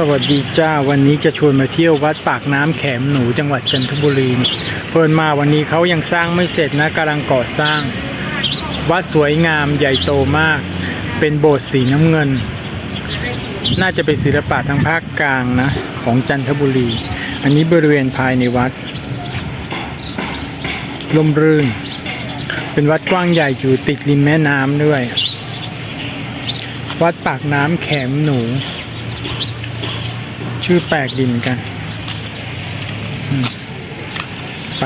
สวัสดีจ้าวันนี้จะชวนมาเที่ยววัดปากน้ำแขมหนูจังหวัดจันทบุรีเพิ่นมาวันนี้เขายังสร้างไม่เสร็จนะกำลังก่อสร้าง วัดสวยงามใหญ่โตมาก เป็นโบสถ์สีน้ำเงิน น่าจะเป็นศิลปะทางภาคกลางนะ ของจันทบุรี อันนี้บริเวณภายในวัดลมรื่น เป็นวัดกว้างใหญ่อยู่ติดริมแม่น้ำด้วย วัดปากน้ำแขมหนู ชื่อแปลกดีเหมือนกันอืมไป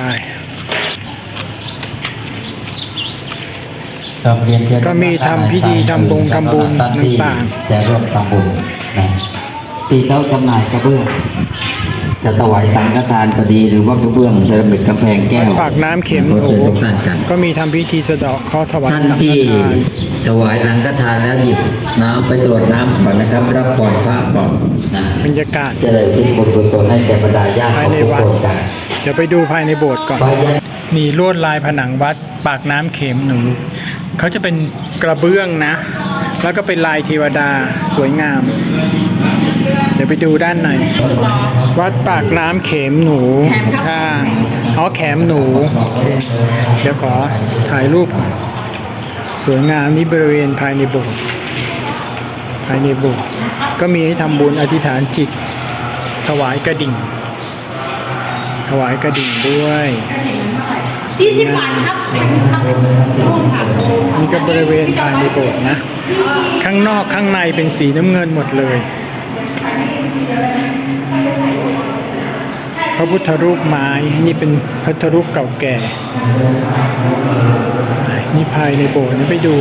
ครับเรียนเชิญก็มีทำพิธีทำบงทำบุญท่านที่ต่างจะร่วมทำบุญนะที่เขาจำหน่ายกระเบื้อง จะถวายสังฆทานก็ดีหรือว่ากระเบื้องเซรามิกกำแพงแก้วปากน้ำเข็มหก็นูเชิญทุกท่านกัน ก็มีทำพิธีสะเดาะเคราะห์ถวายท่านสังฆที่ทานถวายสังฆทานแล้วหยิบน้ำไปตรวจน้ำก่อนนะครับรับก่อนพระก่อนนะบรรยากาศ จะได้ทิ้งบุญกุศลให้แก่บรรดาญาติของทุกคนกันเดี๋ยวไปดูภายในโบสถ์ก่อนไปยังมีลวดลายผนังวัดปากน้ำเข็มหนูเขาจะเป็นกระเบื้องนะ แล้วก็เป็นลายเทวดาสวยงามเดี๋ยวไปดูด้านในวัดปากน้ำเข็มหนูค่ะอ๋อแขมหนูโอเคเดี๋ยวขอถ่ายรูปก่อนสวยงามนี่บริเวณภายในโบสถ์ภายในโบสถ์ก็มีให้ทำบุญอธิษฐานจิต ถวายกระดิ่ง ถวายกระดิ่งด้วยยี่สิบบาทครับครับโอ้ค่ะนี่ก็บริเวณภายในโบสถ์นะ ข้างนอกข้างในเป็นสีน้ำเงินหมดเลย พระพุทธรูปไม้นี่เป็นพระพุทธรูปเก่าแก่ นี่ภายในโบสถ์นี่ไปดู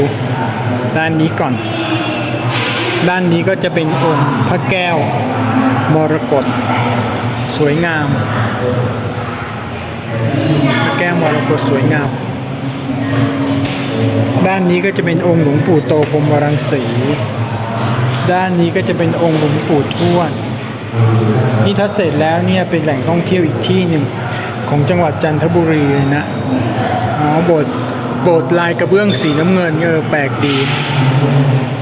ด้านนี้ก่อน ด้านนี้ก็จะเป็นองค์พระแก้วมรกตสวยงามพระแก้วมรกตสวยงาม ด้านนี้ก็จะเป็นองค์หลวงปู่โตพรหมรังสี ด้านนี้ก็จะเป็นองค์หลวงปู่ทวด นี่ถ้าเสร็จแล้วเนี่ยเป็นแหล่งท่องเที่ยวอีกที่หนึ่งของจังหวัดจันทบุรีเลยนะอ๋อโบสถ์โบสถ์ลายกระเบื้องสีน้ำเงินเออแปลกดี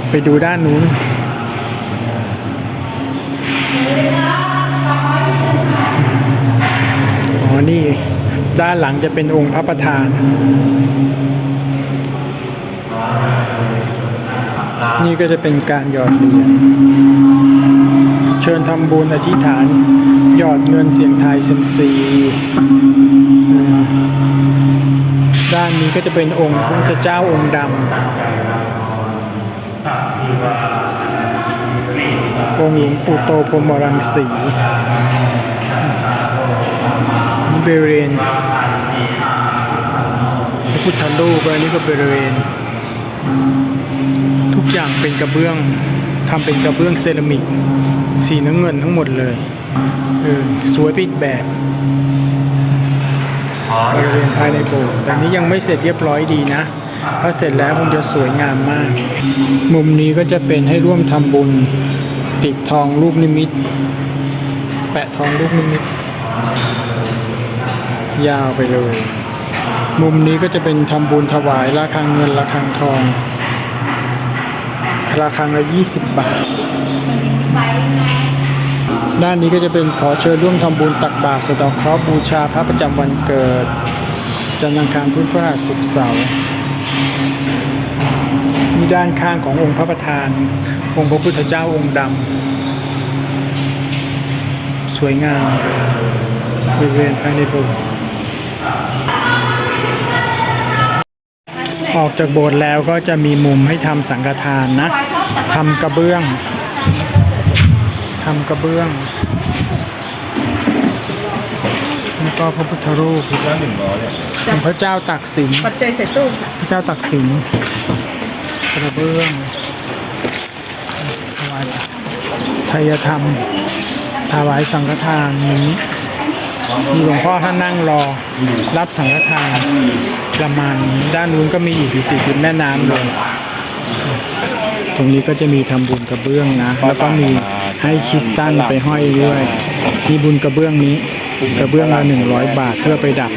ไปดูด้านนู้นอ๋อนี่ด้านหลังจะเป็นองค์พระประธาน นี่ก็จะเป็นการหยอดเหรียญ ญทำบุญอธิษฐาน หยอดเงินเสียงไทยเซมซีด้านนี้ก็จะเป็นองค์พระพุทธเจ้าองค์ดำองค์หลวงปู่โตพรหมรังสีบริเวณพระพุทธรูปอันนี้ก็บริเวณ ทุกอย่างเป็นกระเบื้อง ทำเป็นกระเบื้องเซรามิก สีน้ำเงินทั้งหมดเลยเออสวยไปอีกแบบบริเวณภายในโบสถ์แต่นี้ยังไม่เสร็จเรียบร้อยดีนะถ้าเสร็จแล้วคงจะสวยงามมาก มุมนี้ก็จะเป็นให้ร่วมทำบุญ ติดทองรูปนิมิต แปะทองรูปนิมิต ยาวไปเลย มุมนี้ก็จะเป็นทำบุญถวายระฆังเงินระฆังทอง ราคาละ 20 บาท ด้านนี้ก็จะเป็นขอเชิญร่วมทำบุญตักบาตรสะดอกเคราะห์บูชาพระประจำวันเกิด จันทร์อังคารพุธพฤหัสศุกร์เสาร์มีด้านข้างขององค์พระประธาน องค์พระพุทธเจ้าองค์ดำสวยงามบริเวณภายในโบสถ์ ออกจากโบสถ์แล้วก็จะมีมุมให้ทำสังฆทานนะทำกระเบื้องทำกระเบื้องแล้วก็พระพุทธรูปของพระเจ้าตักสินปัจจัยใส่ตู้ค่ะพระเจ้าตักสินกระเบื้องถวายไทยธรรมถวายสังฆทานนี้ มีหลวงพ่อท่านนั่งรอรับสังฆทานประมาณนี้ด้านนู้นก็มีอีกอยู่ติดริมแม่น้ำเลย ตรงนี้ก็จะมีทำบุญกระเบื้องนะ แล้วก็มีให้คริสตันไปห้อยด้วยมีบุญกระเบื้องนี้กระเบื้องละหนึ่งร้อยบาทเพื่อไปดับ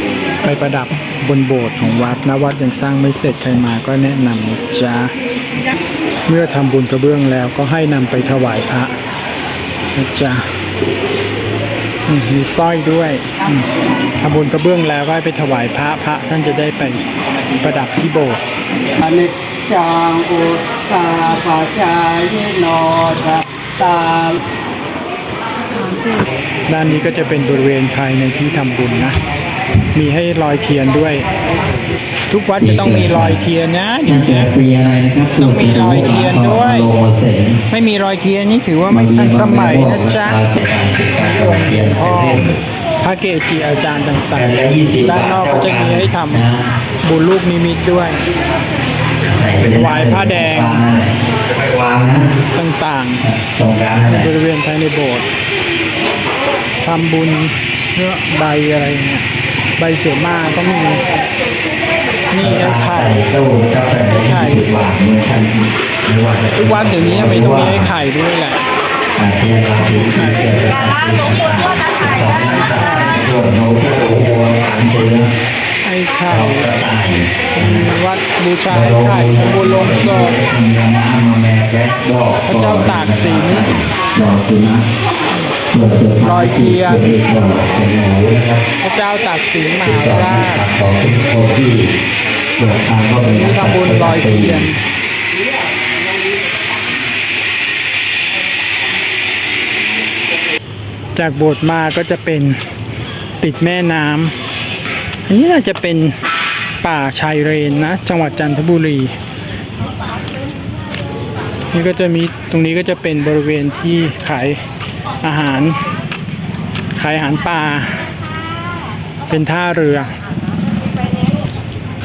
ไปประดับบนโบสถ์ของวัดนะวัดยังสร้างไม่เสร็จใครมาก็แนะนำนะจ๊ะเมื่อทำบุญกระเบื้องแล้วก็ให้นำไปถวายพระนะจ้ะ มมีสร้อยด้วยอืมทำบุญกระเบื้องแล้วก็ให้ไปถวายพระพระท่านจะได้ไปประดับที่โบสถ์อนิจจังอุตตาปัจจายโนทัตตาด้านนี้ก็จะเป็นบริเวณภายในที่ทำบุญนะ มีให้ลอยเทียนด้วย ทุกวัดจะต้องมีลอยเทียนนะเดี๋ตั้ยวงแต่นี้ปีอะไรนะครับต้องมีรอยเทียนด้วยโลเสนไม่มีรอยเทียนนี่ถือว่าไม่ทันสมัยนะจ๊ะ การรอยเทียนพ่อเป็นเล่มพระเกจิอาจารย์ต่างแผ่นละ20ๆด้านนอกก็จะมีให้ทำบุญลูกนิมิตด้วยถวายผ้าแดงไปวางนะต่างตรงกลางนั่นแหละๆบริเวณภายในโบสถ์ทำบุญเพื่อใบอะไรเนี่ยใบเสือมาก็มีนี่ไอ้ไข่ใส่ตู้กาแฟละยี่สิบบาทเหมือนกันไม่ว่าจะทุกวัดเดี๋ยวนี้ไม่ต้องมีไอ้ไข่ด้วยแหละ อเทียนราศีที่เกิดราศีส่วนโน้ตโอ้โหสามเสือไอ้ไข่เรากระต่ายวัดบูชาไอ้ไข่บุญลงศพมีน้ำมาแม่แก๊สดอกพระเจ้าตากสินดอกสุนัขเปิดเปิดรอยเทียนเปิดดอกเป็นหมูนะครับพระเจ้าตากสินมหาราชตัดต่อทุกโคที่เปิดทางก็เป็นที่ทำบุญลอยเทียน จากโบสถ์มาก็จะเป็นติดแม่น้ำอันนี้น่าจะเป็นป่าชายเรนนะ จังหวัดจันทบุรี นี่ก็จะมีตรงนี้ก็จะเป็นบริเวณที่ขายอาหาร ขายอาหารป่า เป็นท่าเรือ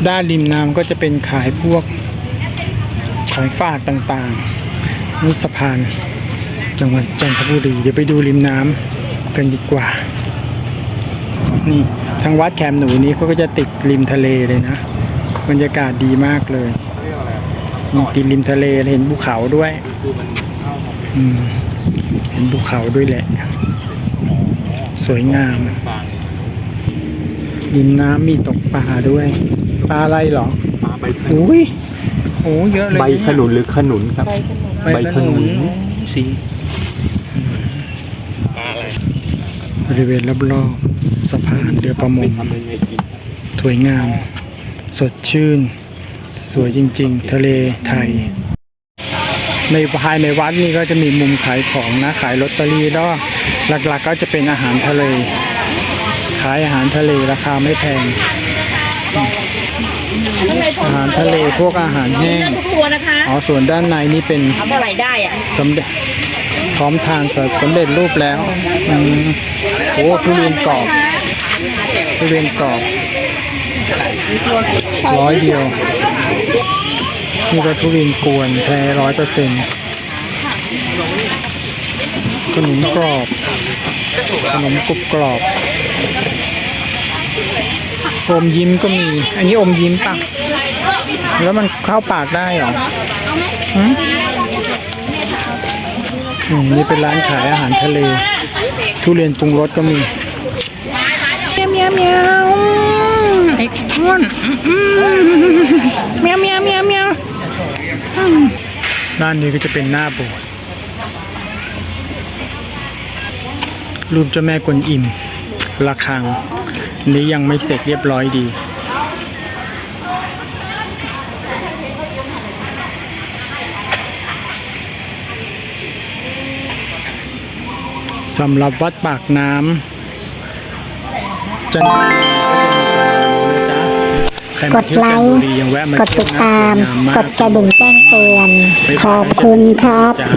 ด้านริมน้ำก็จะเป็นขายพวกของฝากต่างๆนี่สะพานจังหวัดจันทบุรี เดี๋ยวไปดูริมน้ำ กันดีกว่า นี่ทางวัดแคมหนูนี้เขาก็จะติดริมทะเลเลยนะ บรรยากาศดีมากเลยมีติดริมทะเลเห็นภูเขาด้วยอืมเห็นภูเขาด้วยแหละ สวยงามริมน้ำมีตกปลาด้วย ปลาอะไรเหรอปลาใบขนุนอุ้ยโอ้เยอะเลยใบขนุนหรือขนุนครับ ใบใบขขนุนุนนสี บริเวณรอบๆสะพานเรือประมงทำยังไงกินสวยงาม สดชื่น สวยจริง ๆ ทะเลไทย ในภายในวัดนี่ก็จะมีมุมขายของนะขายลอตเตอรี่แล้วก็หลักๆก็จะเป็นอาหารทะเล ขายอาหารทะเลราคาไม่แพงอาหารทะเลพวกอาหารแห้งทุกตัวนะคะอ๋อส่วนด้านในนี่เป็นเอาเท่าไหร่ได้อะสำเร็จ พร้อมทานสำเร็จรูปแล้วอืมโอ้ทุเรียนกรอบทุเรียนกรอบร้อยเดียวนี่ก็ทุเรียนกวนแท้ร้อยเปอร์เซ็นต์ขนมกรอบขนมกรุบกรอบอมยิ้มก็มี อันนี้อมยิ้มปะแล้วมันเข้าปากได้เหรอหืมอืม นี่เป็นร้านขายอาหารทะเล ทุเรียนปรุงรสก็มีเมียวเมียวเมียวไอ้อ้วนอืมเมียวเมียวเมียวเมียวอืมด้านนี้ก็จะเป็นหน้าโบสถ์รูปเจ้าแม่กวนอิมระฆังนี้ยังไม่เสร็จเรียบร้อยดี สำหรับวัดปากน้ำจันทบุรีก็จะมีการนะจ๊ะใครกมาดเที่ยวไลจันทค์ บุรียังแวะมากดติดตามเที่ยวนะสวยงกดกระดิ่งแจ้งเตือน ขอบคุณครับ จ้า